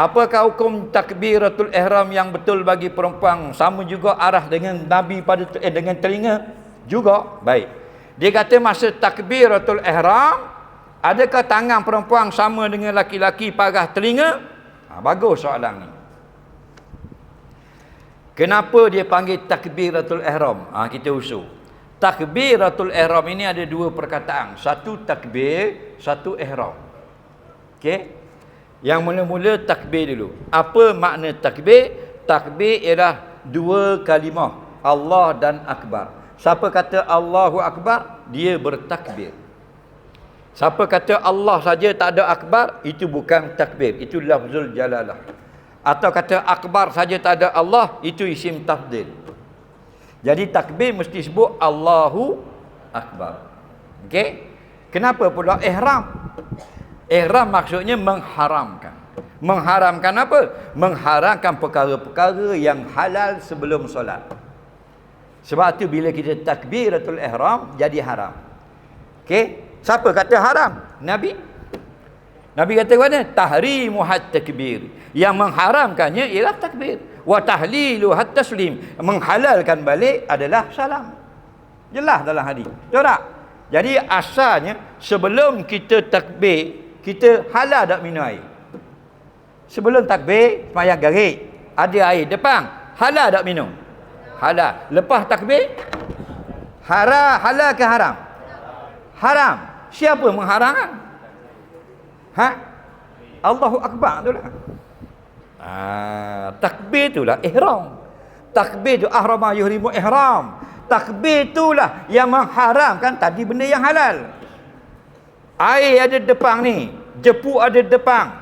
Apakah hukum takbiratul ihram yang betul bagi perempuan? Sama juga arah dengan Nabi pada eh, dengan telinga juga. Baik. Dia kata masa takbiratul ihram adakah tangan perempuan sama dengan laki-laki parah telinga? Ha, bagus soalan ni. Kenapa dia panggil takbiratul ihram? Ha, kita usul. Takbiratul ihram ini ada dua perkataan. Satu takbir, satu ihram. Okey? Yang mula-mula takbir dulu. Apa makna takbir? Takbir ialah dua kalimah. Allah dan Akbar. Siapa kata Allahu Akbar, dia bertakbir. Siapa kata Allah saja tak ada Akbar, itu bukan takbir. Itu lafzul jalalah. Atau kata Akbar saja tak ada Allah, itu isim tafdil. Jadi takbir mesti sebut Allahu Akbar. Okey? Kenapa pula ihram? Ihram maksudnya mengharamkan. Mengharamkan apa? Mengharamkan perkara-perkara yang halal sebelum solat. Sebab tu bila kita takbiratul ihram jadi haram. Okey? Siapa kata haram? Nabi. Nabi kata mana? Tahrimu hat takbir. Yang mengharamkannya ialah takbir. Wa tahlilu hat taslim. Menghalalkan balik adalah salam. Jelas dalam hadis. Betul tak? Jadi asalnya sebelum kita takbir kita halal tak minum air? Sebelum takbir, semayang garik. Ada air depan. Halal tak minum? Halal. Lepas takbir, haram, halal ke haram? Haram. Siapa mengharamkan? Ha? Allahu Akbar tu lah. Ah, takbir itulah ihram. Takbir tu ahrama yuhrimu ihram. Takbir itulah yang mengharamkan tadi benda yang halal. Air ada depan ni. Jepu ada depan.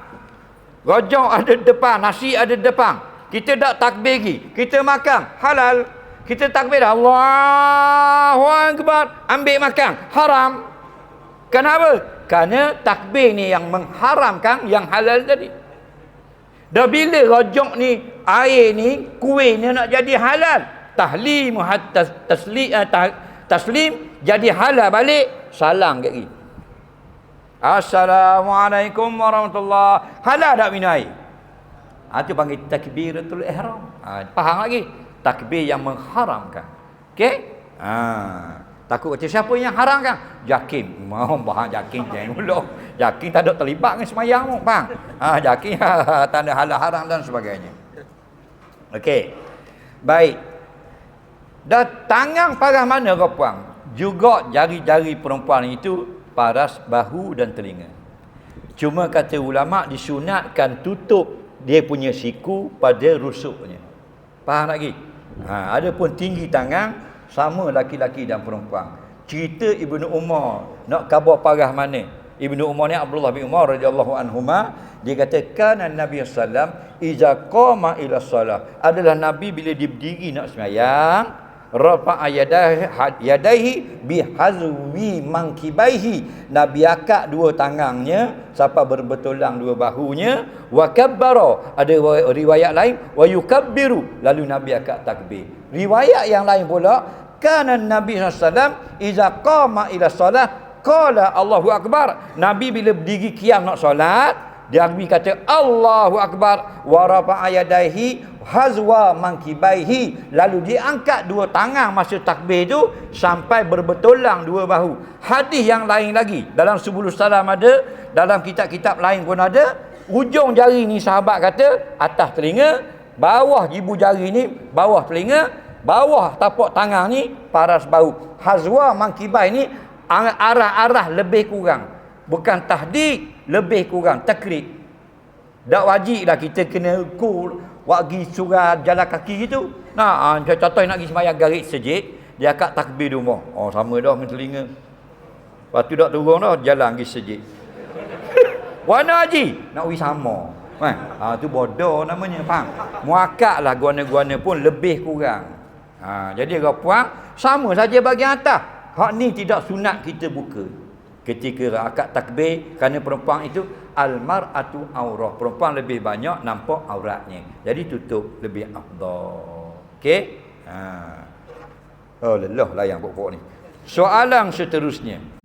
Rojok ada depan. Nasi ada depan. Kita tak takbir lagi. Kita makan. Halal. Kita takbir. Allahu Akbar. Ambil makan. Haram. Kenapa? Kerana takbir ni yang mengharamkan yang halal tadi. Dah bila rojok ni, air ni, kuih ni nak jadi halal. Tahlim, taslim, eh, taslim jadi halal balik. Salam kat kita. Assalamualaikum warahmatullahi Halal tak minum air? Ha, itu panggil takbiratul ihram. Ha, faham lagi? Takbir yang mengharamkan. Okey? Ha, takut kata siapa yang haramkan? Jakim. Mau bahan jakim jangan dulu. Jakim tak ada terlibat dengan semayang mu, faham? Ha, jakim tak ada halal haram dan sebagainya. Okey. Baik. Dan tangan parah mana kau puang? Juga jari-jari perempuan itu paras bahu dan telinga. Cuma kata ulama disunatkan tutup dia punya siku pada rusuknya. Faham lagi? Ha, ada pun tinggi tangan sama laki-laki dan perempuan. Cerita Ibnu Umar nak khabar parah mana? Ibnu Umar ni Abdullah bin Umar radhiyallahu anhuma dia kata kana Nabi sallam iza qama ila salah adalah Nabi bila dia berdiri nak sembahyang rafa yadaihi bihazwi mankibaihi nabi akak dua tangannya sampai berbetulang dua bahunya wa kabbara. Ada riwayat lain wa yukabbiru. Lalu nabi akak takbir. Riwayat yang lain pula kana nabi sallallahu iza qama ila solat qala Allahu akbar. Nabi bila berdiri kiam nak solat dia kata Allahu akbar. Wa rafa yadaihi hazwa mankibaihi lalu dia angkat dua tangan masa takbir tu sampai berbetulang dua bahu. Hadis yang lain lagi. Dalam sebulu salam ada dalam kitab-kitab lain pun ada. Ujung jari ni sahabat kata atas telinga bawah ibu jari ni bawah telinga bawah tapak tangan ni paras bahu. Hazwa mangkibai ni arah-arah lebih kurang. Bukan tahdik lebih kurang. Takrib tak wajib lah kita kena ukur Wak pergi surah jalan kaki gitu. Nah, ha, contoh nak pergi semayang garik sejik, dia akak takbir di rumah. Oh, sama dah dengan telinga. Lepas tu tak turun dah, jalan pergi sejik. Warna haji, nak pergi sama. Kan? Ha, tu bodoh namanya, faham? Muakak lah guana-guana pun lebih kurang. Ha, jadi kalau puang, sama saja bagian atas. Hak ni tidak sunat kita buka. Ketika akak takbir, kerana perempuan itu almar'atu aurah. Perempuan lebih banyak nampak auratnya. Jadi tutup lebih afdal. Okey? Ha. Oh lelah lah yang pokok ni. Soalan seterusnya.